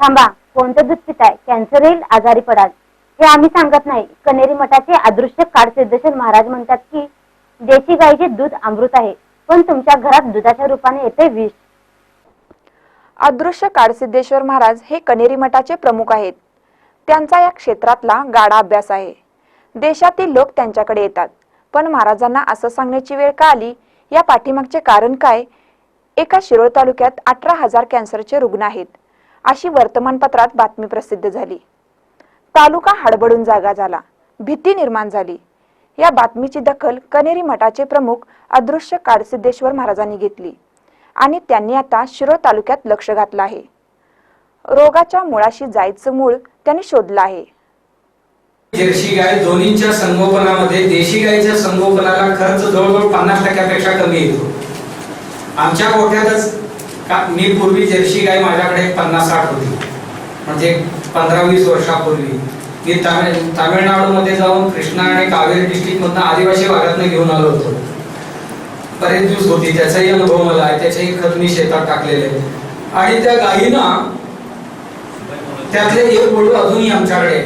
थांबा कोणतं दूध पिताय कॅन्सर येईल आजारी पडाल. हे आम्ही सांगत नाही. कनेरी मठाचे अदृश्य काळसिद्धेश्वर महाराज म्हणतात की देशी गायीचे दूध अमृत आहे पण तुमच्या घरात दुधाच्या रूपाने येते विष. अदृश्य काळसिद्धेश्वर महाराज हे कनेरी मठाचे प्रमुख आहेत. त्यांचा या क्षेत्रातला गाडा अभ्यास आहे. देशातील लोक त्यांच्याकडे येतात. पण महाराजांना असं सांगण्याची वेळ का आली? या पाठीमागचे कारण काय? एका शिरोळ तालुक्यात अठरा हजार कॅन्सरचे रुग्ण आहेत. अशी वर्तमानपत्रात बातमी प्रसिद्ध झाली. तालुका हडबडून जागा झाला. भीती निर्माण झाली. या बातमीची दखल कनेरी मठाचे प्रमुख अदृश्य काडसिद्धेश्वर महाराजांनी घेतली आणि त्यांनी आता शिरो तालुक्यात लक्ष घातलं आहे. रोगाच्या मुळाशी जायचं मूळ त्यांनी शोधलं आहे. जर्सी गाय दोन्हीच्या संगोपनामध्ये देशी गायच्या संगोपनाला खर्च जवळजवळ पन्नास टक्क्यापेक्षा कमी येतो. आमच्या गोठ्यातच का मी पूर्वी जर्सी गाय माझ्याकडे पन्नास साठ होती. म्हणजे पंधरा वीस वर्षापूर्वी. मी तामिळ तामिळनाडूमध्ये जाऊन कृष्णा आणि कावेरी डिस्ट्रिक्टमधनं आदिवासी भागातनं घेऊन आलो होतो. बरेच दिवस होती. त्याचाही अनुभव मला आहे. त्याचेही खत मी शेतात टाकलेले. आणि त्या गायीना त्यातले एक बोलू अजूनही आमच्याकडे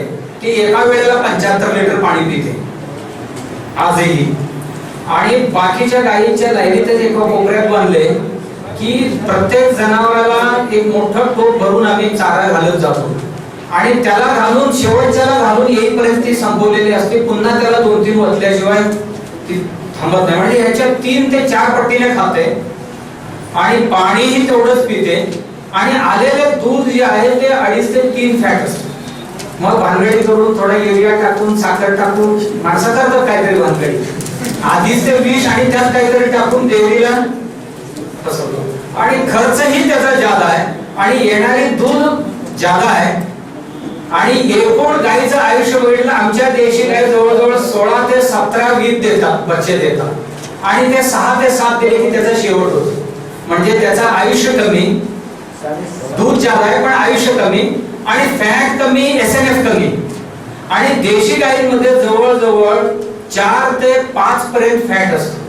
की एका वेळेला पंच्याहत्तर लिटर पाणी पिते. आजही. आणि बाकीच्या गायींच्या लाईनीतच एका कोपऱ्यात बांधले. की प्रत्येक जनावराला एक मोठं टोप भरून आम्ही चारा घालत जातो. आणि त्याला घालून शेवटच्याला घालून येईपर्यंत ती संपवलेली असते. पुन्हा त्याला दोन तीन वतल्याशिवाय ती थांबत नाही. म्हणजे ह्याच्या तीन ते चार पट्टीने खाते. आणि पाणीही तेवढंच पिते. आणि आलेले दूध जे आहे ते अडीच ते तीन फॅट असते. मग भानगडी करून थोडा युरिया टाकून साखर टाकून माणसं करतात काहीतरी भानगडी. आधीच ते विष आणि त्यात काहीतरी टाकून देवीला फसवतो. आणि खर्चही त्याचा जादा आहे आणि येणारे दूध जादा आहे आणि एकूण गायीचं आयुष्य बघितलं आमच्या देशी गाय जवळजवळ सोळा ते सतरा वीत देतात बच्चे देतात. आणि ते सहा ते सात दिले की त्याचा शेवट होतो. म्हणजे त्याचं आयुष्य कमी दूध जादा आहे पण आयुष्य कमी आणि फॅट कमी एस एन एफ कमी. आणि देशी गायींमध्ये जवळजवळ चार ते पाच पर्यंत फॅट असतो.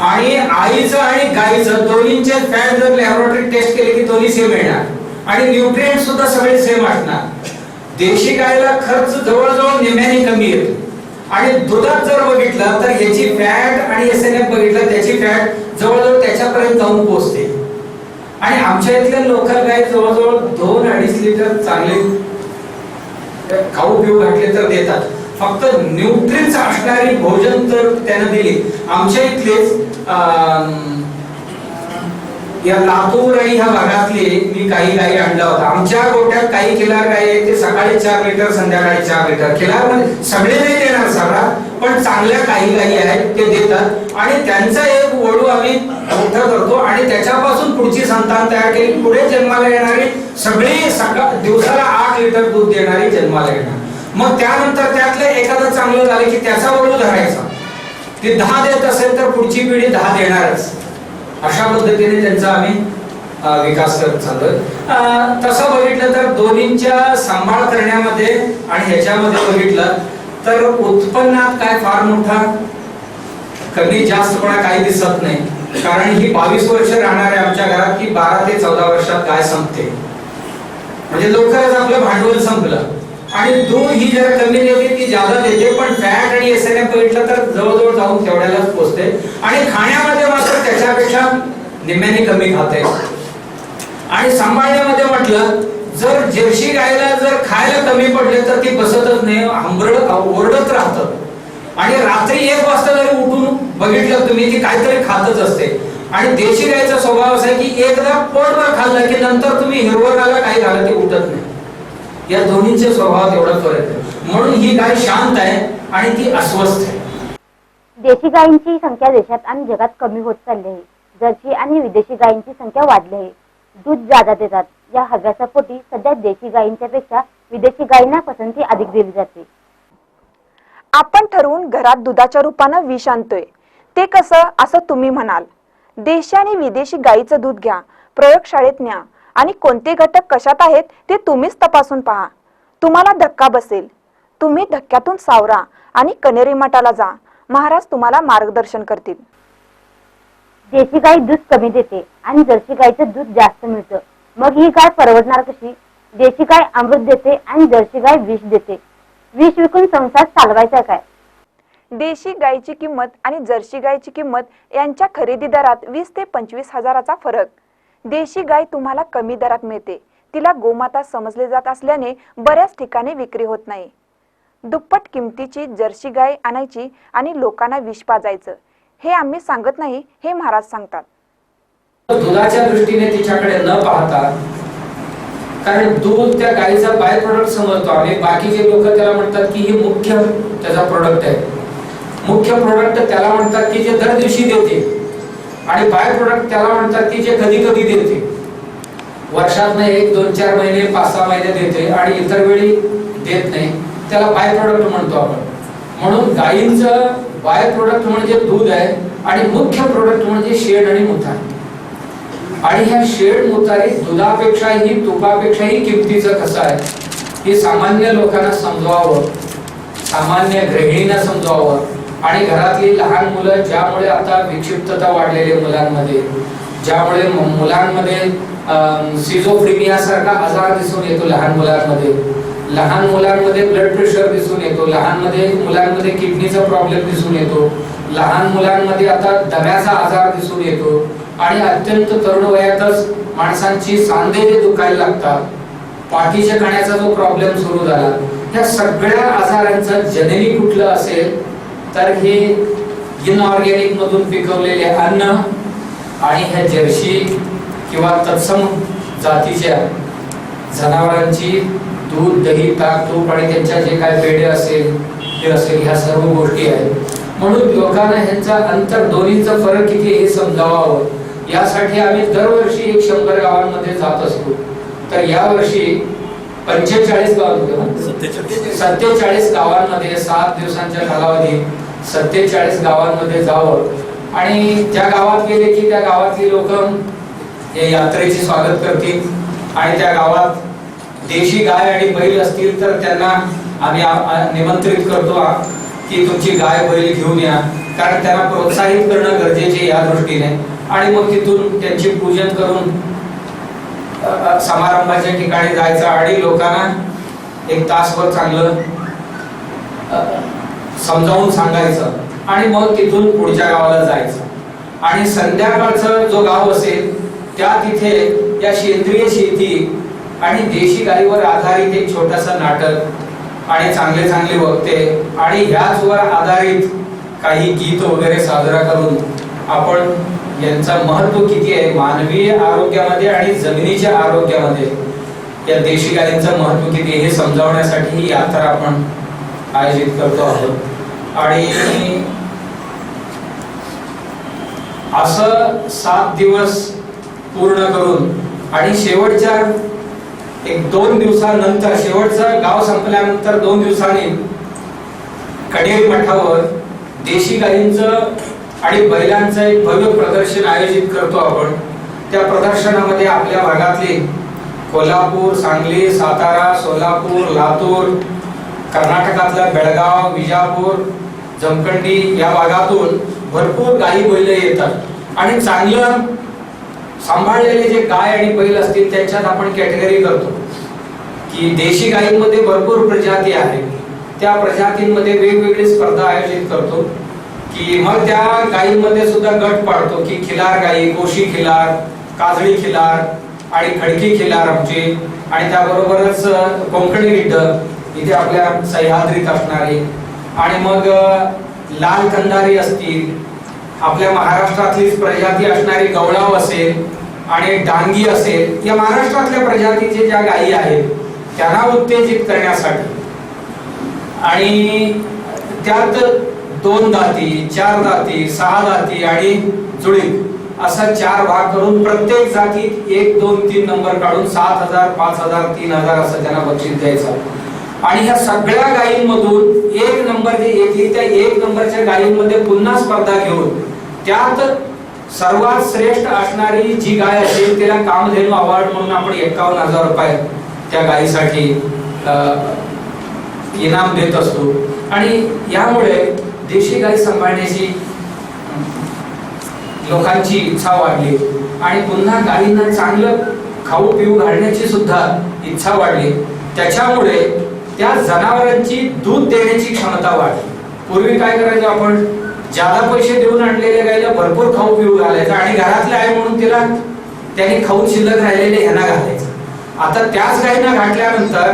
आणि आईचं आणि गाईचं दोन्हींचे फॅट जर लॅबोरेटरी टेस्ट केले की दोन्ही सेम येणार. आणि न्यूट्रिएंट सुद्धा सगळे सेम असणार. देशी गायला खर्च जवळजवळ निम्याने कमी येतो. आणि दुधात जर बघितलं तर ह्याची फॅट आणि एस एन एफ बघितलं त्याची फॅट जवळजवळ त्याच्यापर्यंत जाऊन पोहोचते. आणि आमच्या इथल्या लोकल गाय जवळजवळ दोन अडीच लिटर चांगले खाऊ पिऊ घातले तर देतात. फक्त न्यूट्रिन्स असणारी भोजन तर त्यानं दिले. आमच्या इथलेच अं, या लातूर ह्या भागातले मी काही गाई आणला होता आमच्या गोट्यात काही खिलार गाई आहे ते सकाळी चार लिटर संध्याकाळी चार लिटर. खिलार म्हणजे सगळे नाही देणार सगळा पण चांगल्या काही गाई आहेत ते देतात. आणि त्यांचा एक वडू आम्ही मोठं करतो आणि त्याच्यापासून पुढची संतान तयार केली. पुढे जन्माला येणारी सगळी सकाळ दिवसाला आठ लिटर दूध देणारी जन्माला येणार. मग त्यानंतर त्यातलं एखादं चांगलं झालं की त्याचा वडू धरायचा. ते दहा देत असेल तर पुढची पिढी दहा देणारच. अशा पद्धतीने त्यांचा आम्ही विकास करत चाललोय. तसं बघितलं तर दोन्हींच्या सांभाळ करण्यामध्ये आणि ह्याच्यामध्ये बघितलं तर उत्पन्नात काय फार मोठा कमी जास्तपणा काही दिसत नाही. कारण ही बावीस वर्ष राहणाऱ्या आमच्या घरात की बारा ते चौदा वर्षात काय संपते. म्हणजे लवकरच आपलं भांडवल संपलं. आणि दूध ही जरा कमी देते ती जादा देते पण फॅट आणि एस एन एफ बघितलं तर जवळजवळ जाऊन तेवढ्यालाच पोचते. आणि खाण्यामध्ये मात्र त्याच्यापेक्षा निम्म्याने कमी खाते. आणि सांभाळण्यामध्ये म्हटलं जर जर्सी गायला जर खायला कमी पडले तर ती बसतच नाही हंबरडत ओरडत राहतं. आणि रात्री एक वाजता जरी उठून बघितलं तुम्ही ती काहीतरी खातच असते. आणि देशी गायचा स्वभाव असा की एकदा पोटभर खाल्लं की नंतर तुम्ही हिरवं घाला काही झालं ते उठत नाही. या दोन्हींच्या स्वभावात एवढा फरक आहे. म्हणून ही गाय शांत आहे आणि ती अस्वस्थ आहे. देशी गायींची संख्या देशात आणि जगात कमी होत चालली आहे. जर्सी आणि विदेशी गायींची संख्या वाढली आहे. दूध जादा देतात. या हव्याच्या पोटी सध्या देशी गायींच्या पेक्षा विदेशी गायींना पसंती अधिक दिली जाते. आपण ठरवून घरात दुधाच्या रूपानं विष आणतोय. ते कसं? असं तुम्ही म्हणाल. देशी आणि विदेशी गाईचं दूध घ्या. प्रयोगशाळेत न्या. आणि कोणते घटक कशात आहेत ते तुम्हीच तपासून पहा. तुम्हाला धक्का बसेल. तुम्ही धक्क्यातून सावरा आणि कनेरी मठाला जा. महाराज तुम्हाला मार्गदर्शन करतील. देशी गाई दूध कमी देते आणि जर्सी गाईचं दूध जास्त मिळतं. मग ही गाय परवडणार कशी? देशी गाय अमृत देते आणि जर्सी गाय विष देते. विष विकून संसार चालवायचा काय? देशी गायीची किंमत आणि जर्सी गायीची किंमत यांच्या खरेदी दरात वीस ते पंचवीस हजाराचा फरक. देशी गाय तुम्हाला कमी दरात मिळते. तिला गोमाता समजले जात असल्याने बऱ्याच ठिकाणी विक्री होत नाही. दुप्पट किमतीची जर्सी गाय आणायची आणि लोकांना विष पाजायचं. हे आम्ही सांगत नाही हे महाराज सांगतात. दुधाच्या दृष्टीने तिच्याकडे न पाहता कारण दूध त्या गायीचा बाय प्रोडक्ट समजतो आम्ही बाकीचे लोक त्याला म्हणतात की हे मुख्य त्याचा प्रोडक्ट आहे. मुख्य प्रोडक्ट त्याला म्हणतात की जे दर दिवशी देते. आणि बाय प्रोडक्ट त्याला म्हणतात की जे कधी कधी देते. वर्षात एक दोन चार महिने पाच सहा महिने देते आणि इतर वेळी देत नाही. त्याला बाय प्रोडक्ट म्हणतो आपण. म्हणून गायींचं बाय प्रोडक्ट म्हणजे दूध आहे आणि मुख्य प्रोडक्ट म्हणजे शेण आणि मुथा. आणि ह्या शेड मुतारी दुधापेक्षाही तुपापेक्षाही किमतीचं कसं आहे? हे सामान्य लोकांना समजवावं. सामान्य गृहिणींना समजवावं. आणि घरातली लहान मुलं ज्यामुळे आता विक्षिप्तता वाढलेली मुलांमध्ये ज्यामुळे मुलांमध्ये सिझोफ्रिनिया सारखा आजार दिसून येतो लहान मुलांमध्ये. लहान मुलांमध्ये ब्लड प्रेशर दिसून येतो लहानमध्ये मुलांमध्ये किडनीचा प्रॉब्लेम दिसून येतो. लहान मुलांमध्ये आता दम्याचा आजार दिसून येतो. आणि अत्यंत तरुण वयातच माणसांची सांधेने दुखायला लागतात. पाठीच्या खाण्याचा जो प्रॉब्लेम सुरू झाला या सगळ्या आजारांचं जननी कुठलं असेल? तर हे इनऑर्गॅनिक मधून पिकवलेले अन्न आणि ह्या जर्शी किंवा तत्सम जातीच्या जनावरांची दूध दही ताक तूप आणि त्यांच्या जे काय पेढे असेल हे असेल ह्या सर्व गोष्टी आहेत. म्हणून लोकांना ह्यांचा अंतर दोन्हीचा फरक किती हे समजावावं. यासाठी आम्ही दरवर्षी एक शंभर गावांमध्ये जात असतो. तर यावर्षी पंचेचाळीस गावांमध्ये सत्तेचाळीस. गावांमध्ये सात दिवसांच्या कालावधीत सत्तेचाळीस गावांमध्ये जावं. आणि ज्या गावात गेले की त्या गावातली लोक यात्रेचे स्वागत करतील. आणि त्या गावात देशी गाय आणि बैल असतील तर त्यांना आम्ही निमंत्रित करतो आ- की तुमची गाय बैल घेऊन या. कारण त्यांना प्रोत्साहित करणं गरजेचे या दृष्टीने. आणि मग तिथून त्यांची पूजन करून समारंभाच्या ठिकाणी जायचं आणि लोकांना एक तासभर चांगलं समजावून सांगायचं आणि मग तिथून पुढच्या गावाला जायचं. आणि संध्याकाळचं जो गाव असेल त्या तिथे या सेंद्रिय शेती आणि देशी गाईवर आधारित एक छोटंसं नाटक आणि चांगले चांगले वक्ते आणि ह्याच वर आधारित काही गीत वगैरे साजरा करून आपण यांचं महत्त्व किती आहे? मानवी आरोग्यामध्ये आणि जमिनीच्या आरोग्यामध्ये या देशी गायींचं महत्त्व किती हे समजावण्यासाठी ही यात्रा आपण आयोजित करतो आहोत. आणि असं सात दिवस पूर्ण करून आणि शेवटच्या एक दोन दिवसानंतर शेवटचं गाव संपल्यानंतर दोन दिवसांनी कडेरी मठावर देशी गायींचं आणि बैलांचं एक भव्य प्रदर्शन आयोजित करतो आपण. त्या प्रदर्शनामध्ये आपल्या भागातले कोल्हापूर सांगली सातारा सोलापूर लातूर कर्नाटकातला बेळगाव विजापूर जमखंडी या भागातून भरपूर गायी बैल येतात. आणि चांगलं सांभाळलेले जे गाय आणि बैल असतील त्यांच्यात आपण कॅटेगरी करतो. की देशी गायींमध्ये भरपूर प्रजाती आहेत. त्या प्रजातींमध्ये वेगवेगळी स्पर्धा आयोजित करतो. की मग त्या गायीमध्ये सुद्धा गट पाडतो की खिलार गायी कोशी खिलार काजळी खिलार आणि खडकी खिलार आमची. आणि त्याबरोबरच कोंकणी गिड्ड इथे आपल्या सह्याद्रीत असणारी. आणि मग लाल कंदारी असतील आपल्या महाराष्ट्रातलीच प्रजाती असणारी गवळाव असेल आणि डांगी असेल या महाराष्ट्रातल्या प्रजातीचे ज्या गायी आहेत त्यांना उत्तेजित करण्यासाठी. आणि त्यात दोन दाती चार दाती सहा दाती आणि जुळीत असा चार भाग करून प्रत्येक जातीत एक दोन तीन नंबर काढून सात हजार पाच हजार तीन हजार असं त्यांना बक्षीस द्यायचं. आणि ह्या सगळ्या गायींमधून एक नंबर जे येतील त्या एक नंबरच्या गायींमध्ये पुन्हा स्पर्धा घेऊन त्यात सर्वात श्रेष्ठ असणारी जी गाय असेल तिला कामधेनू अवॉर्ड म्हणून आपण एकावन्न हजार रुपये त्या गायीसाठी इनाम देत असतो. आणि यामुळे देशी गाई सांभाळण्याची लोकांची इच्छा वाढली. आणि पुन्हा गायींना चांगलं खाऊ पिऊ घालण्याची सुद्धा इच्छा वाढली. त्याच्यामुळे त्या जनावरांची दूध देण्याची क्षमता वाढली. पूर्वी काय करायचो आपण? ज्यादा पैसे देऊन आणलेल्या गाईला भरपूर खाऊ पिऊ घालायचं आणि घरातले आहे म्हणून तिला त्याने खाऊन शिल्लक राहिलेले ह्यांना घालायचं. आता त्याच गायींना घातल्यानंतर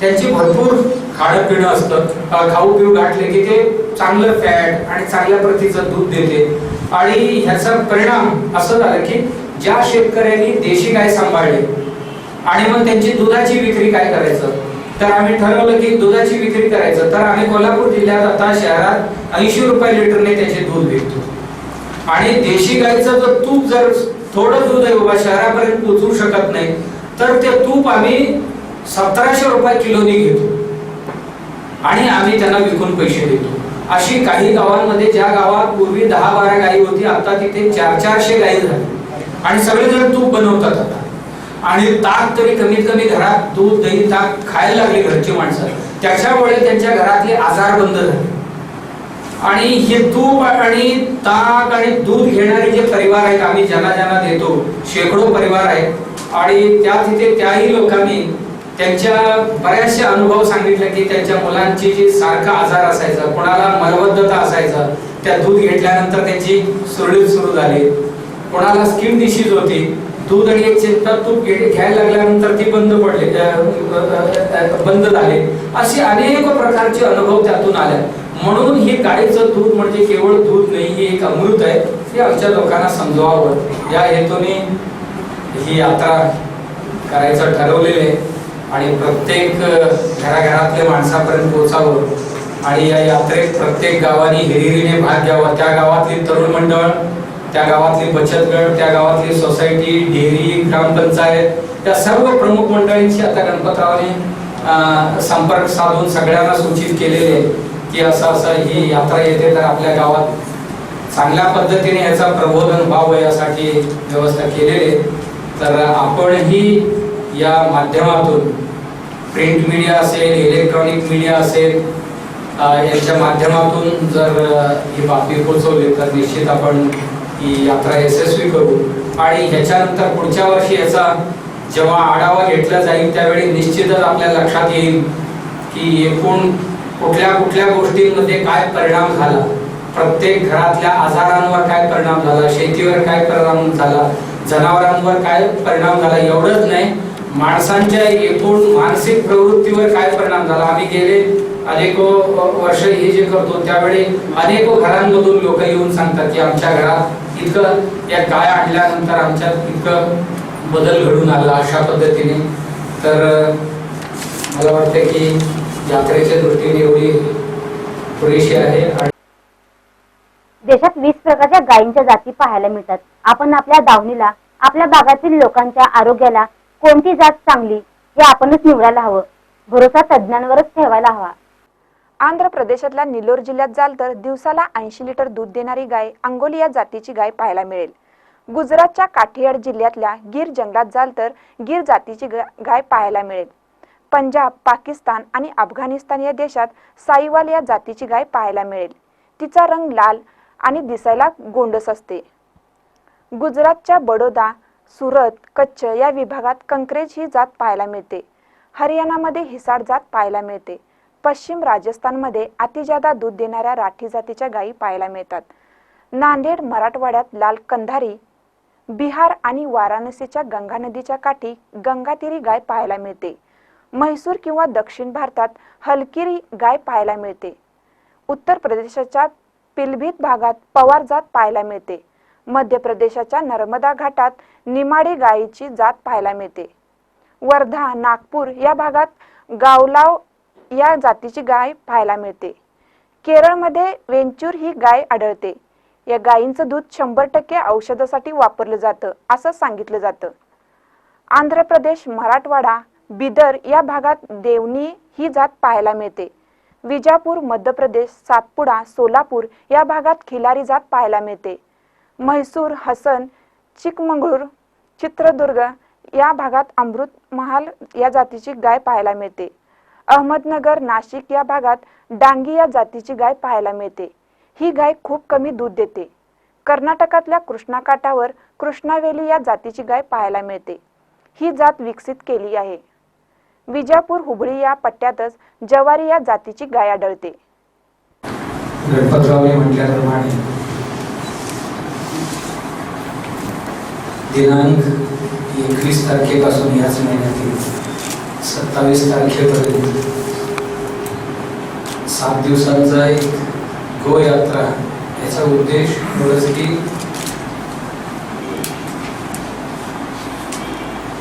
त्यांची भरपूर खाणं पिणं असतं. खाऊ पिऊ घातले की ते चांगलं फॅट आणि चांगल्या प्रतीचं दूध देते. आणि ह्याचा परिणाम असं झालं की ज्या शेतकऱ्यांनी देशी गाय सांभाळली आणि मग त्यांची दुधाची विक्री काय करायचं? तर आम्ही ठरवलं की दुधाची विक्री करायचं. तर आम्ही कोल्हापूर जिल्ह्यात आता शहरात ऐंशी रुपये लिटरने त्याचे दूध विकतो. आणि देशी गायचं जर तूप जर थोडं दूध आहे बाबा शहरापर्यंत पोचवू शकत नाही तर ते तूप आम्ही सतराशे रुपये किलोनी घेतो. आणि आम्ही त्यांना विकून पैसे देतो. अशी काही गावांमध्ये ज्या गावात पूर्वी दहा बारा गायी होती आता तिथे चार चारशे गायी झाली. आणि सगळेजण तूप बनवतात आता. आणि ताक तरी कमीत कमी घरात दूध दही ताक खायला लागली घरची माणसं. त्याच्यामुळे त्यांच्या घरातले आजार बंद झाले. आणि हे तूप आणि ताक आणि दूध घेणारे जे परिवार आहेत आम्ही ज्यांना ज्यांना देतो शेकडो परिवार आहेत. आणि त्या तिथे त्याही लोकांनी त्यांच्या बऱ्याचशे अनुभव सांगितले की त्यांच्या मुलांची जी सारखा आजार असायचा कोणाला मलबद्धता असायचा त्या दूध घेतल्यानंतर त्यांची सुरळीत सुरू झाली. कोणाला स्किन डिशीज होती दूध आणि एक चिंता तूप घ्यायला लागल्यानंतर ती बंद पडले बंद झाले. असे अनेक प्रकारचे अनुभव त्यातून आले. म्हणून ही गाईचं दूध म्हणजे केवळ दूध नाही हे एक अमृत आहे हे आमच्या लोकांना समजवावं या हेतूने ही यात्रा करायचं ठरवलेलं आहे. आणि प्रत्येक घराघरातल्या माणसापर्यंत पोहोचावं आणि या यात्रेत प्रत्येक गावाने हिरिरीने भाग घ्यावा. त्या गावातली तरुण मंडळ त्या गावातली बचत गट त्या गावातली सोसायटी डेअरी ग्रामपंचायत या सर्व प्रमुख मंडळींशी आता गणपतरावने संपर्क साधून सगळ्यांना सूचित केलेले की असं असं ही यात्रा येते तर आपल्या गावात चांगल्या पद्धतीने याचा प्रबोधन व्हावं यासाठी व्यवस्था केलेली आहे. तर आपणही या माध्यमातून प्रिंट मीडिया असेल इलेक्ट्रॉनिक मीडिया असेल यांच्या माध्यमातून जर ही बातमी पोहोचवली तर निश्चित आपण ही यात्रा यशस्वी करू. आणि ह्याच्यानंतर पुढच्या वर्षी याचा जेव्हा आढावा घेतला जाईल त्यावेळी निश्चितच आपल्या लक्षात येईल की एकूण कुठल्या कुठल्या गोष्टींमध्ये काय परिणाम झाला. प्रत्येक घरातल्या आजारांवर काय परिणाम झाला शेतीवर काय परिणाम झाला जनावरांवर काय परिणाम झाला एवढंच नाही. माणसांच्या एकूण मानसिक प्रवृत्तीवर काय परिणाम झाला? आम्ही गेले अनेको वर्ष हे जे करतो त्यावेळी अनेको घरांमधून लोक येऊन सांगतात की आमच्या घरात इतकं या गाय आणल्यानंतर आमच्यात इतकं बदल घडून आला अशा पद्धतीने. तर मला वाटतं की यात्रेच्या दृष्टीने एवढी पुरेशी आहे आणि देशात वीस प्रकारच्या गायींच्या जाती पाहायला मिळतात. आपण आपल्या दावणीला आपल्या भागातील लोकांच्या आरोग्याला कोणती जात चांगली हे आपणच निवडायला हवं. भरोसा तज्ज्ञांवरच ठेवायला हवा. आंध्र प्रदेशातल्या निलोर जिल्ह्यात जाल तर दिवसाला ऐंशी लिटर दूध देणारी गाय अंगोली या जातीची गाय पाहायला मिळेल. गुजरातच्या काठियाड जिल्ह्यातल्या गिर जंगलात जाल तर गिर जातीची गाय पाहायला मिळेल. पंजाब पाकिस्तान आणि अफगाणिस्तान या देशात साईवाल या जातीची गाय पाहायला मिळेल. तिचा रंग लाल आणि दिसायला गोंडस असते. गुजरातच्या बडोदा सुरत कच्छ या विभागात कंक्रेज ही जात पाहायला मिळते. हरियाणामध्ये हिसार जात पाहायला मिळते. पश्चिम राजस्थानमध्ये अतिजादा दूध देणाऱ्या राठी जातीच्या गायी पाहायला मिळतात. नांदेड मराठवाड्यात लाल कंधारी बिहार आणि वाराणसीच्या गंगा नदीच्या काठी गंगातीरी गाय पाहायला मिळते. म्हैसूर किंवा दक्षिण भारतात हलकिरी गाय पाहायला मिळते. उत्तर प्रदेशाच्या पिलभीत भागात पवार जात पाहायला मिळते. मध्य प्रदेशाच्या नर्मदा घाटात निमाडी गायीची जात पाहायला मिळते. वर्धा नागपूर या भागात गावलाव या जातीची गाय पाहायला मिळते. केरळमध्ये वेंचूर ही गाय आढळते. या गायींचं दूध शंभर टक्के औषधासाठी वापरलं जातं असं सांगितलं जातं. आंध्र प्रदेश मराठवाडा बिदर या भागात देवणी ही जात पाहायला मिळते. विजापूर मध्य प्रदेश सातपुडा सोलापूर या भागात खिलारी जात पाहायला मिळते. म्हैसूर हसन चिकमंगळूर चित्रदुर्ग या भागात अमृत महाल या जातीची गाय पाहायला मिळते. अहमदनगर नाशिक या भागात डांगी या जातीची गाय पाहायला मिळते. ही गाय खूप कमी दूध देते. कर्नाटकातल्या कृष्णाकाठावर कृष्णावेली या जातीची गाय पाहायला मिळते. ही जात विकसित केली आहे. विजापूर हुबळी या पट्ट्यातच जवारी या जातीची गाय आढळते गणपतरावने म्हटल्याप्रमाणे दिनांक एकवीस तारखेपासून याच महिन्यातील सत्तावीस तारखेपर्यंत सात दिवसांचा एक गोयात्रा याचा उद्देश एवढंच की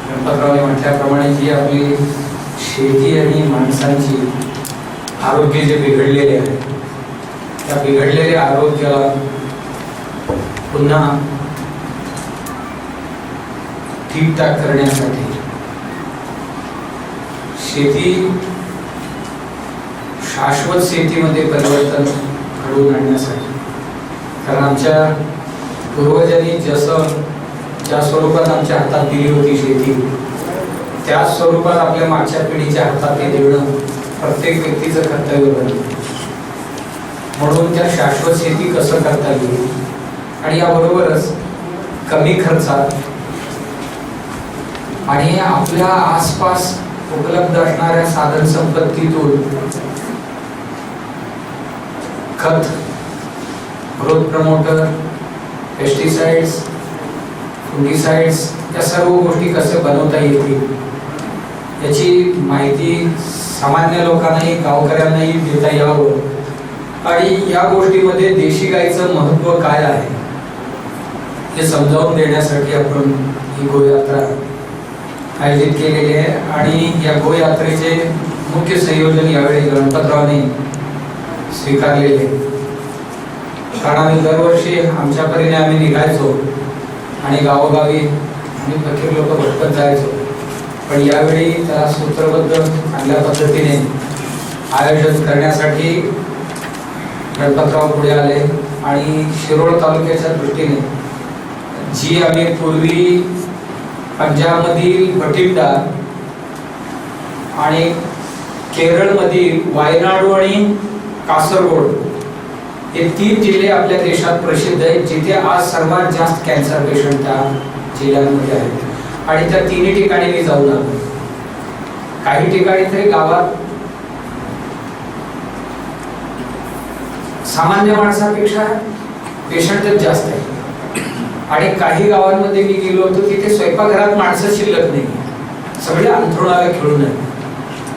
गणपतरावने म्हटल्याप्रमाणे जी आपली शेती आणि माणसांची आरोग्य जे बिघडलेले आहे त्या बिघडलेल्या आरोग्याला पुन्हा ठीकठाक करण्यासाठी. शेती शाश्वत शेतीमध्ये परिवर्तन घडवून आणण्यासाठी. कारण आमच्या पूर्वजांनी जसं ज्या स्वरूपात आमच्या हातात दिली होती शेती त्याच स्वरूपात आपल्या मागच्या पिढीच्या हातात ते देणं प्रत्येक व्यक्तीचं कर्तव्य बनलं. म्हणून त्या शाश्वत शेती कसं करता येईल? आणि याबरोबरच कमी खर्चात आणि आपल्या आसपास उपलब्ध असणाऱ्या साधन संपत्तीतून खत ग्रोथ प्रमोटर पेस्टिसाइड्स फुंगिसाइड्स या सर्व गोष्टी कसे बनवता येतील? याची माहिती सामान्य लोकांनाही गावकऱ्यांनाही देता यावं. आणि या गोष्टीमध्ये देशी गाईचं महत्त्व काय आहे? हे समजावून देण्यासाठी आपण ही गोयात्रा आयोजित केलेली आहे. आणि या गोयात्रेचे मुख्य संयोजन यावेळी गणपतरावने स्वीकारलेले. कारण आम्ही दरवर्षी आमच्या परीने आम्ही निघायचो आणि गावोगावी आम्ही प्रत्येक लोक भटकत जायचो. पण यावेळी त्याला सूत्रबद्ध चांगल्या पद्धतीने आयोजन करण्यासाठी गणपतराव पुढे आले. आणि शिरोळ तालुक्याच्या दृष्टीने जी आम्ही पूर्वी पंजाबमधील भटिंडा आणि केरळमधील वायनाडू आणि कासरगोड हे तीन जिल्हे आपल्या देशात प्रसिद्ध आहेत जिथे आज सर्वात जास्त कॅन्सर पेशंट त्या जिल्ह्यांमध्ये आहेत. आणि त्या तिन्ही ठिकाणी मी जाऊन आलो. काही ठिकाणी तरी गावात सामान्य माणसापेक्षा पेशंटच जास्त आहे आणि काही गावांमध्ये मी गेलो होतो तिथे स्वयंपाकघरात माणसं शिल्लक नाही. सगळे अंथरुणाला खेळून आहेत.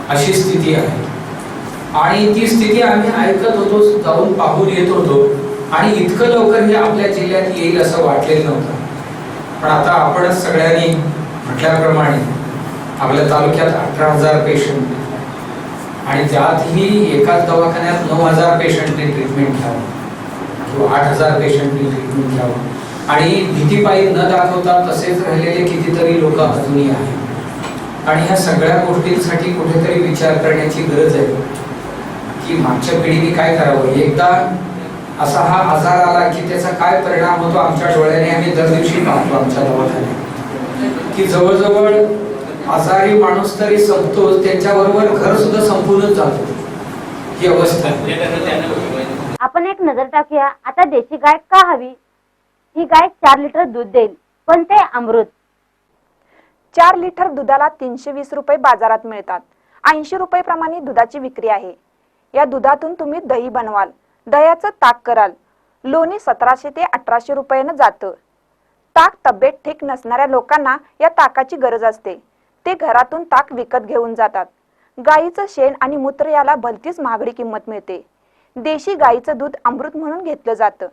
अशी स्थिती आहे. आणि ती स्थिती आम्ही ऐकत होतो जाऊन पाहून येत होतो. आणि इतकं लवकर हे आपल्या जिल्ह्यात येईल असं वाटलेलं नव्हतं. पण आता आपणच सगळ्यांनी म्हटल्याप्रमाणे आपल्या तालुक्यात अठरा हजार पेशंट आणि त्यातही एकाच दवाखान्यात नऊ हजार पेशंटने ट्रीटमेंट घ्यावं. किंवा आठ हजार पेशंटने ट्रीटमेंट घ्यावं. आणि भीतीपायी न दाखवता तसेच राहिलेले कितीतरी लोक अजूनही आहेत. आणि ह्या सगळ्या गोष्टींसाठी कुठेतरी विचार करण्याची गरज आहे. की मागच्या पिढीने काय करावं? एकदा असा हा आजार आला की त्याचा काय परिणाम होतो आमच्या डोळ्याने? आम्ही दर दिवशी पाहतो आमच्या दवाखान्यात. की जवळजवळ आजारी माणूस तरी संपतो त्याच्याबरोबर घर सुद्धा संपूनच जातो. ही अवस्था. आपण एक नजर टाकूया. आता देशी गाय का हवी? ही गाय चार लिटर दूध देईल. पण ते अमृत. चार लिटर दुधाला तीनशे वीस रुपये बाजारात मिळतात. ऐंशी रुपये प्रमाणे दुधाची विक्री आहे. या दुधातून तुम्ही दही बनवाल. दह्याचं ताक कराल. लोणी सतराशे ते अठराशे रुपयानं जातं. ताक तब्येत ठीक नसणाऱ्या लोकांना या ताकाची गरज असते. ते घरातून ताक विकत घेऊन जातात. गाईचं शेण आणि मूत्र याला भलतीच महागडी किंमत मिळते. देशी गाईचं दूध अमृत म्हणून घेतलं जातं.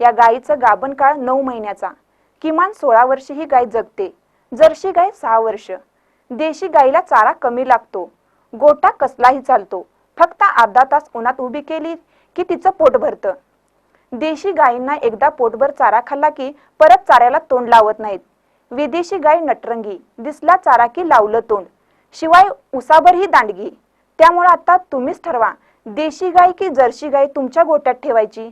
या गाईचं गाभण काळ नऊ महिन्याचा. किमान सोळा वर्ष ही गाय जगते. जर्शी गाय सहा वर्ष. देशी गाईला चारा कमी लागतो. गोटा कसलाही चालतो. फक्त अर्धा तास उन्हात उभी केली की तिचं पोट भरतं. देशी गायींना एकदा पोटभर चारा खाल्ला की परत चाऱ्याला तोंड लावत नाहीत. विदेशी गाय नटरंगी. दिसला चारा की लावलं तोंड. शिवाय उसाभर ही दांडगी. त्यामुळे आता तुम्हीच ठरवा. देशी गाय की जर्सी गाय तुमच्या गोट्यात ठेवायची?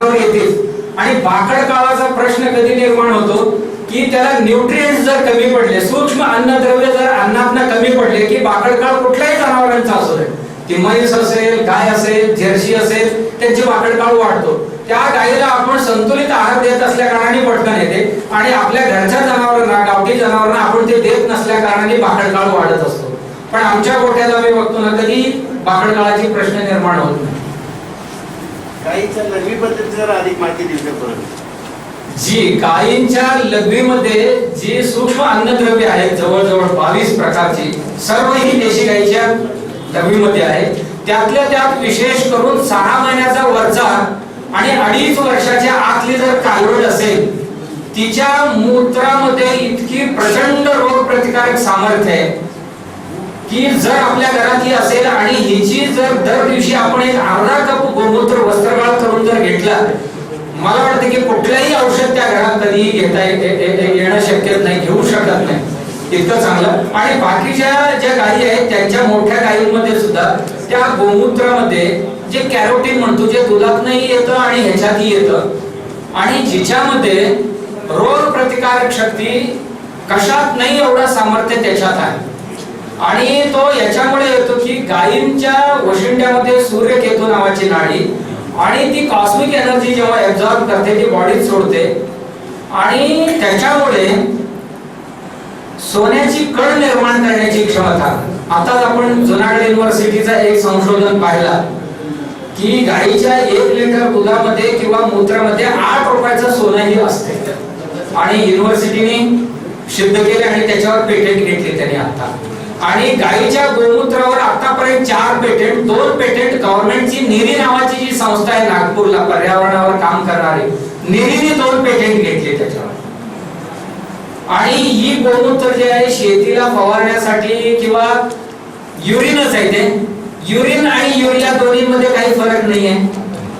येतील. आणि भाकड काळाचा प्रश्न कधी निर्माण होतो? की त्याला न्यूट्रिएंट्स जर कमी पडले सूक्ष्म अन्नद्रव्य जर अन्नातनं कमी पडले की भाकड काळ कुठल्याही जनावरांचा असू दे. ती म्हैस असेल गाय असेल जर्सी असेल त्यांची भाकड काळ वाढतो. त्या गायीला आपण संतुलित आहार देत असल्या कारणाने पटकन येते. आणि आपल्या घरच्या जनावरांना गावठी जनावरांना आपण ते देत नसल्या कारणाने बाकडकाळ वाढत असतो. पण आमच्या गोठ्यात आम्ही बघतो ना कधी बाकडकाळाची प्रश्न निर्माण होत काहींच्या लघवीबद्दल जर अधिक माहिती दिली तर जी काहींच्या लघवीमध्ये जी सूक्ष्म अन्नद्रव्य आहेत जवळजवळ बावीस प्रकारची सर्व ही देशी गाईच्या लघवीमध्ये आहे त्यातल्या त्यात विशेष करून सहा महिन्याचा वरचा आणि अडीच वर्षाच्या आतली जर कालवड असेल तिच्या मूत्रामध्ये इतकी प्रचंड रोगप्रतिकारक सामर्थ्य आहे. की जर आपल्या घरात ही असेल आणि हिची जर दर दिवशी आपण एक अर्धा कप गोमूत्र वस्त्रगाळ करून जर घेतला मला वाटतं की कुठल्याही औषध त्या घरात कधीही घेता येणं शक्य नाही घेऊ शकत नाही. इतकं चांगलं. आणि बाकीच्या ज्या गायी आहेत त्यांच्या मोठ्या गायींमध्ये सुद्धा त्या गोमूत्रामध्ये जे कॅरोटीन म्हणतो जे दुधात नाही येतं आणि ह्याच्यातही येतं. आणि जिच्यामध्ये रोग प्रतिकारक शक्ती कशात नाही एवढं सामर्थ्य त्याच्यात आहे. आणि तो याच्यामुळे येतो की गायींच्या वशिंड्यामध्ये सूर्यकेतू नावाची नाडी आणि ती कॉस्मिक एनर्जी जेव्हा ऍब्झॉर्ब करते ती बॉडीत सोडते. आणि त्याच्यामुळे सोन्याची कण निर्माण करण्याची क्षमता. आताच आपण जुनागड युनिव्हर्सिटीचा एक संशोधन पाहिला की गायीच्या एक लिटर दुधामध्ये किंवा मूत्रामध्ये आठ रुपयाचं सोनंही असते. आणि युनिव्हर्सिटीने सिद्ध केले आणि त्याच्यावर पेटेंट घेतले त्यांनी आता. आणि गाईच्या गोमूत्रावर आतापर्यंत चार पेटेंट दोन पेटेंट गव्हर्नमेंटची निरी नावाची जी संस्था आहे नागपूरला पर्यावरणावर काम करणारी निरीने दोन पेटेंट घेतले त्याच्यावर. आणि ही गोमूत्र जे आहे शेतीला फवारण्यासाठी किंवा युरिनच आहे ते. युरिन आणि युरिया दोन्हीमध्ये काही फरक नाहीये.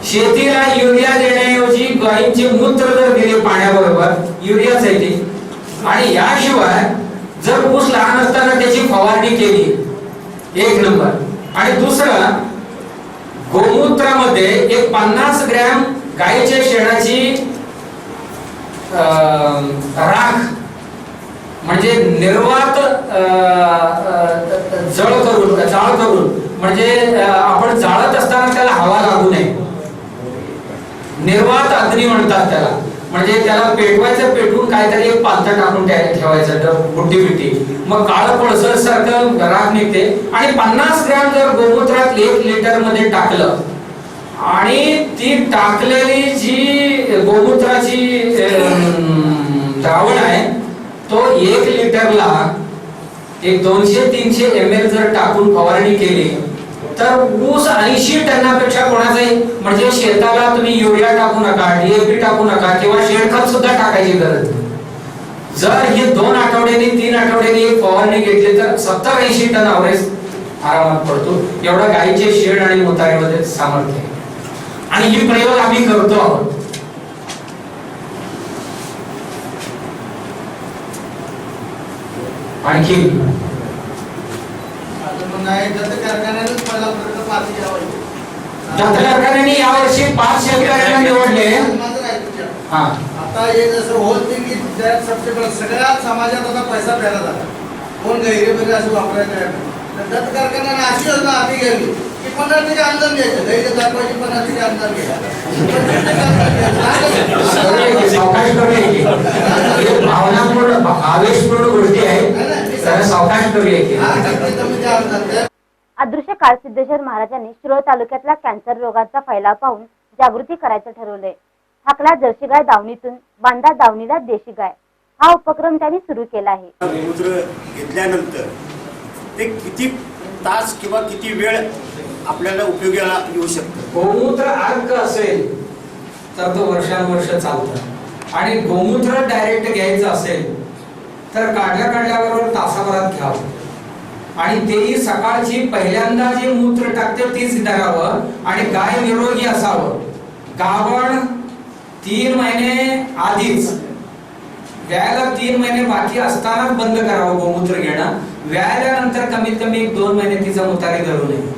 शेतीला युरिया देण्याऐवजी गायींचे मूत्र जर दिले पाण्याबरोबर युरियाच आहे ते. आणि याशिवाय जर ऊस लहान असताना त्याची फवारणी केली एक नंबर. आणि दुसरं गोमूत्रामध्ये एक पन्नास ग्रॅम गायीच्या शेणाची राख म्हणजे निर्वात अं, जळ करून जाळ करून म्हणजे आपण जाळत असताना त्याला हवा लागू नये. निर्वात अग्नी म्हणतात त्याला. म्हणजे त्याला पेटवायचं पेटवून काहीतरी एक पालथं टाकून त्या- ठेवायचं बुट्टी बिट्टी मग काळ पळसर सारखं राख निघते आणि पन्नास ग्रॅम जर गोमूत्रात एक लिटरमध्ये टाकलं आणि ती टाकलेली जी गोमूत्राची द्रावण आहे तो एक लिटरला एक दोनशे तीनशे एम एल जर टाकून फवारणी केली तर ऊस ऐंशी टनापेक्षा कोणाचाही म्हणजे शेताला तुम्ही युरिया टाकू नका डीएपी टाकू नका किंवा शेणखत सुद्धा टाकायची गरज नाही. जर हे दोन आठवड्यांनी तीन आठवड्यांनी एक फवारणी घेतली तर सत्तर ऐंशी टन अवरेज आरामात पडतो. एवढा गाईचे शेण आणि मुतारीमध्ये सामर्थ्य आणि ही प्रयोग आम्ही करतो आहोत. आणखी दत्त कारखान्याने यावर्षी पाच शेतकऱ्यांना निवडले. हा. आता हे जसं होत नाही की सगळ्या समाजात आता पैसा फेरा झाला कोण गैरे वगैरे असं नाही. तर दत्त कारखान्याने अशी योजना हाती घ्यावी की पन्नास टक्के अनुदान द्यायचं. गैरे दाखवायची पन्नास टक्के अनुदान भावनापूर्ण आवेशपूर्ण गोष्टी आहेत. हा द्या. अदृश्य काळसिद्धेश्वर महाराजांनी शिरोळ तालुक्यातला कॅन्सर रोगाचा फैलाव पाहून जागृती करायचं ठरवलंय. हाकला जर्सी गाय दावणीतून बांधा दावणीला देशी गाय हा उपक्रम त्यांनी सुरू केला आहे. गोमूत्र घेतल्यानंतर ते किती तास किंवा किती वेळ आपल्याला उपयोगाला येऊ शकतं? गोमूत्र अर्क असेल तर तो वर्षानुवर्ष चालतं. आणि गोमूत्र डायरेक्ट घ्यायचं असेल तर काढल्या काढल्याबरोबर तासाभरात घ्यावं. आणि तेही सकाळची पहिल्यांदा जे मूत्र टाकते तीच धरावं आणि गाय निरोगी असावं. गावण तीन महिने आधीच. व्यायाला तीन महिने बाकी असतानाच बंद करावं गोमूत्र घेणं. व्यायाल्यानंतर कमीत कमी एक दोन महिने तिचा मुतारी धरू नये.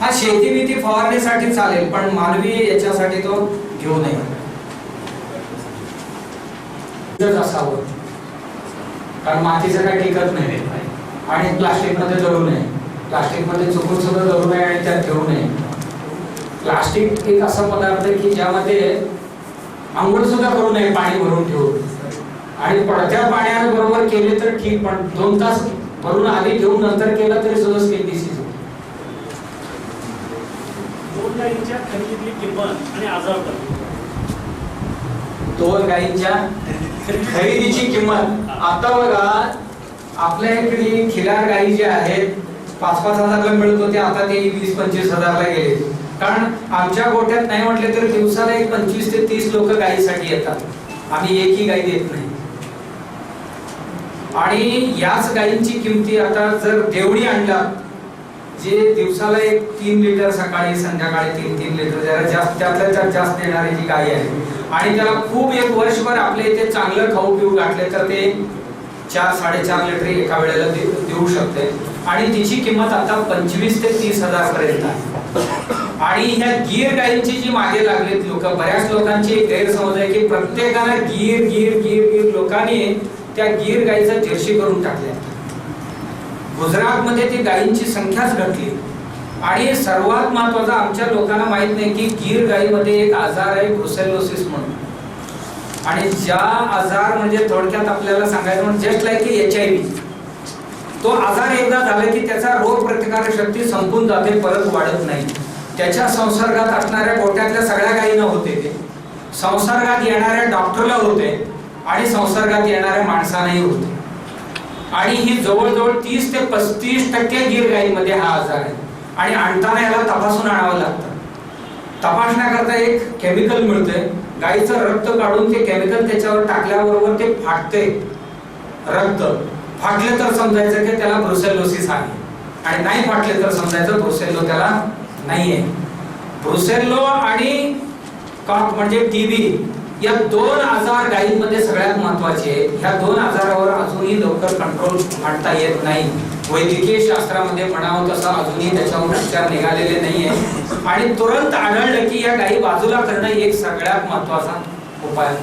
हा शेती बिती फवारणीसाठी चालेल पण मानवी याच्यासाठी तो घेऊ नये. असावं. कारण मातीचं काही टिकत नाही आणि प्लास्टिकमध्ये धरू नये. प्लास्टिकमध्ये चुकून सुद्धा धरू नये आणि त्यात ठेवू नये. प्लास्टिक एक असा पदार्थ आहे की ज्यामध्ये आंघोळ सुद्धा करू नये पाणी भरून ठेवून आणि पडत्या पाण्याबरोबर केले तर ठीक पण दोन तास भरून आधी घेऊन नंतर केलं तरी सुद्धा स्किन डिसीज दोन गायींच्या खरेदीची किंमत. आता बघा आपल्या इकडे खिलार गायी जे आहेत पाच पाच हजारला मिळत होते आता ते वीस पंचवीस हजारला गेले. कारण आमच्या गोठ्यात नाही म्हटले तर दिवसाला एक पंचवीस ते तीस लोक गायीसाठी येतात. आम्ही एकही गाई देत नाही. आणि याच गायींची किमती आता जर देवणी आणला जे दिवसाला एक तीन लिटर सकाळी संध्याकाळी तीन तीन लिटर जरा जास्त त्यातल्या त्यात जास्त देणारी जी गाय आहे. आणि त्याला खूप एक वर्षभर आपल्या इथे चांगलं खाऊ पिऊ घातले तर ते चार साडेचार लिटर एका वेळेला देऊ शकते. आणि तिची किंमत आता पंचवीस ते तीस हजार पर्यंत आहे. आणि ह्या गीर गायींची जी मागे लागलेत लोक बऱ्याच लोकांची एक गैरसमज आहे की प्रत्येकाला गीर गीर गीर गीर लोकांनी त्या गीर गायीचा जर्शी करून टाकल्या. गुजरातमध्ये ती गायींची संख्याच घटली. आणि सर्वात महत्वाचं आमच्या लोकांना माहीत नाही की गीर गायीमध्ये एक आजार आहे ब्रुसेलोसिस म्हणून. आणि ज्या आजार म्हणजे थोडक्यात आपल्याला सांगायचं म्हणजे just like H I V तो आजार एकदा झाला की त्याचा रोग प्रतिकारक शक्ती संपून जाते परत वाढत नाही. त्याच्या संसर्गात असणाऱ्या गोट्यातल्या सगळ्या गायींना होते ते. संसर्गात येणाऱ्या डॉक्टरला होते आणि संसर्गात येणाऱ्या माणसांनाही होते. आणि ही जवळजवळ तीस ते पस्तीस टक्के गीर हा आजार आहे. आणि आणताना याला तपासून आणावं लागतं. तपासण्याकरता एक केमिकल मिळते गाईचं रक्त काढून ते केमिकल त्याच्यावर टाकल्याबरोबर ते फाटते रक्त फाटले तर समजायचं की त्याला ब्रुसेलोसिस आहे. आणि नाही फाटले तर समजायचं ब्रुसेलो त्याला नाहीये. ब्रुसेलो आणि कॉक म्हणजे टीबी या दोन आजार गायींमध्ये सगळ्यात महत्त्वाचे आहेत. ह्या दोन आजारावर अजूनही लवकर कंट्रोल आणता येत नाही. वैद्यकीय शास्त्रामध्ये म्हणावं तसं अजूनही त्याच्यावर उपचार निघालेले नाहीये. आणि तुरंत आढळलं की या गायी बाजूला करणं एक सगळ्यात महत्त्वाचा उपाय.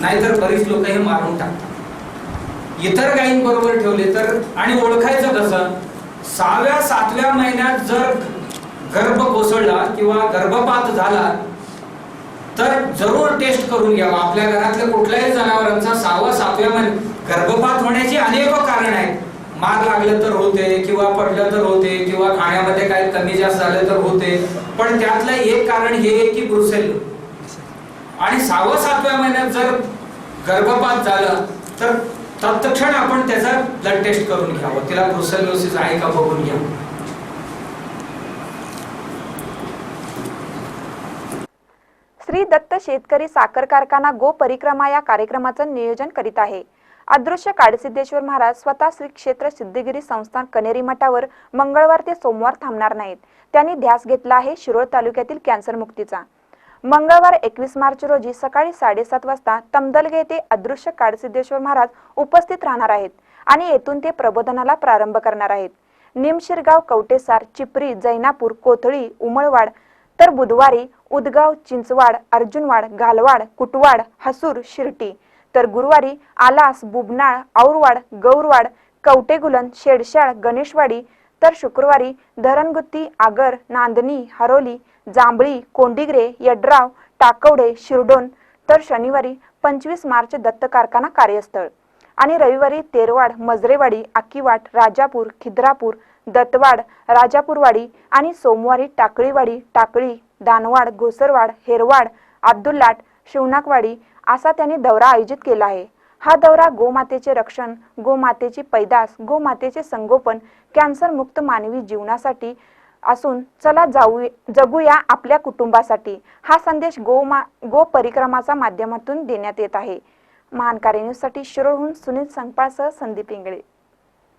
नाहीतर बरीच लोक हे मारून टाकतात. इतर गायींबरोबर ठेवले तर आणि ओळखायचं कसं? सहाव्या सातव्या महिन्यात जर गर्भ कोसळला किंवा गर्भपात झाला तर जरूर टेस्ट करून घ्यावा. आपल्या घरातल्या कुठल्याही जनावरांचा सहावा सातव्या महिन्यात गर्भपात होण्याची अनेक कारण आहेत. मार लागलं तर होते किंवा पडलं तर होते किंवा खाण्यामध्ये काही कमी जास्त झालं तर होते. पण त्यातलं एक कारण हे आहे की ब्रुसेल आणि सहाव्या सातव्या महिन्यात जर गर्भपात झालं तर तत्क्षण आपण त्याचा ब्लड टेस्ट करून घ्यावं. तिला ब्रुसेलोसिस आहे का बघून घ्यावं. श्री दत्त शेतकरी साखर कारखाना गो परिक्रमा या कार्यक्रमाचं नियोजन करीत आहे. अदृश्य काडसिद्धेश्वर महाराज स्वतः श्री क्षेत्र सिद्धगिरी संस्थान कनेरी मठावर मंगळवार ते सोमवार थांबणार नाहीत. त्यांनी ध्यास घेतला आहे शिरोळ तालुक्यातील कॅन्सर मुक्तीचा. मंगळवार एकवीस मार्च रोजी सकाळी साडेसात वाजता तमदलगे येथे अदृश्य काडसिद्धेश्वर महाराज उपस्थित राहणार आहेत आणि येथून ते प्रबोधनाला प्रारंभ करणार आहेत. निमशिरगाव कवटेसार चिपरी जैनापूर कोथळी उमळवाड तर बुधवारी उदगाव चिंचवाड अर्जुनवाड गालवाड कुटवाड हसूर शिर्टी. तर गुरुवारी आलास बुबनाळ औरवाड गौरवाड कवटेगुलन शेडशाळ गणेशवाडी. तर शुक्रवारी धरणगुत्ती आगर नांदणी हरोली जांभळी कोंडिग्रे यड्राव टाकवडे शिरडोन. तर शनिवारी पंचवीस मार्च दत्त कारखाना कार्यस्थळ. आणि रविवारी तेरवाड मजरेवाडी आकिवाट राजापूर खिद्रापूर दत्तवाड राजापूरवाडी आणि सोमवारी टाकळीवाडी टाकळी दानवाड घोसरवाड हेरवाड अब्दुल्लाट शिवनाकवाडी असा त्यांनी दौरा आयोजित केला आहे. हा दौरा गोमातेचे रक्षण गोमातेची पैदास गोमातेचे संगोपन कॅन्सरमुक्त मानवी जीवनासाठी असून चला जाऊ जगूया आपल्या कुटुंबासाठी. हा संदेश गोमा गो परिक्रमाचा माध्यमातून देण्यात येत आहे. महान कार्य न्यूजसाठी शिरोळहून सुनील संगपाळसह संदीप इंगळे.